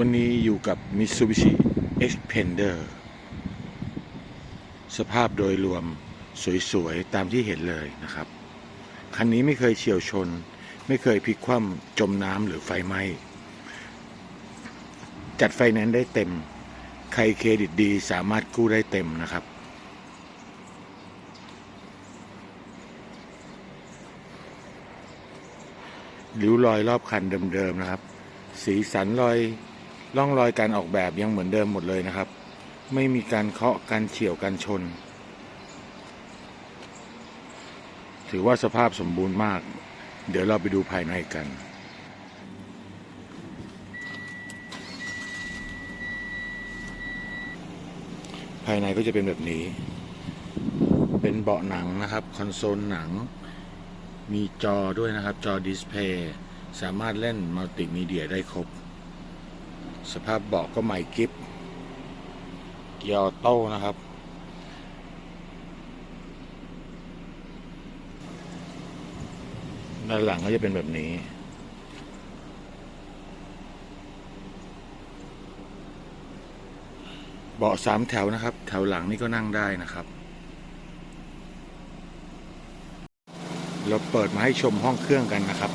วันนี้อยู่กับ Mitsubishi Xpander สภาพโดยรวมสวยๆ ตามที่เห็นเลยนะครับ คันนี้ไม่เคยเฉียวชน ไม่เคยพลิกคว่ำจมน้ำหรือไฟไหม้ จัดไฟแนนซ์ได้เต็ม ใครเครดิตดีสามารถกู้ได้เต็มนะครับ ริ้วรอยรอบคันเดิมๆนะครับสีสันรอย ร่องรอยการออกแบบยังเหมือนเดิมหมดเลยนะครับ ไม่มีการเคาะการเฉียวการชน ถือว่าสภาพสมบูรณ์มาก เดี๋ยวเราไปดูภายในกันภายในก็จะเป็นแบบนี้ เป็นเบาะหนังนะครับ คอนโซลหนัง มีจอด้วยนะครับ จอดิสเพย์ สามารถเล่นมัลติมีเดียได้ครบ สภาพเบาะก็ใหม่กิฟเกียร์ออโต้นะครับ ด้านหลังก็จะเป็นแบบนี้ เบาะสามแถวนะครับ แถวหลังนี่ก็นั่งได้นะครับเราเปิดมาให้ชมห้องเครื่องกันนะครับ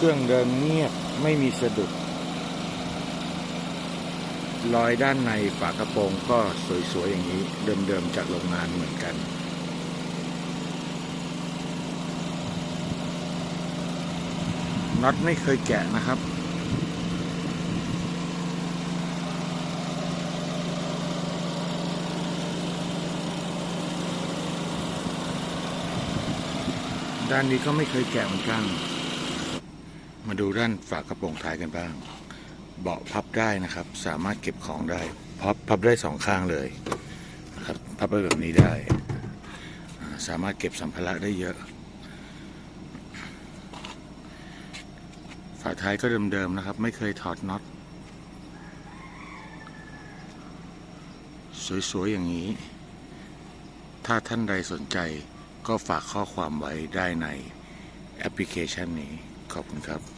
เครื่องเดินเงียบไม่มีสะดุด รอยด้านในฝากระโปรงก็สวย ๆ อย่างนี้ เดิม ๆ จากโรงงานเหมือนกัน น็อตไม่เคยแกะนะครับด้านนี้ก็ไม่เคยแกะเหมือนกัน มาดูด้านฝากระโปรงท้ายกันบ้าง เบาะพับได้นะครับ สามารถเก็บของได้ พับพับได้สองข้างเลยนะครับพับไปแบบนี้ได้ สามารถเก็บสัมภาระได้เยอะ ฝาท้ายก็เดิมๆนะครับ ไม่เคยถอดน็อตสวย ๆ อย่างนี้ ถ้าท่านใดสนใจก็ฝากข้อความไว้ได้ในแอปพลิเคชันนี้ ขอบคุณครับ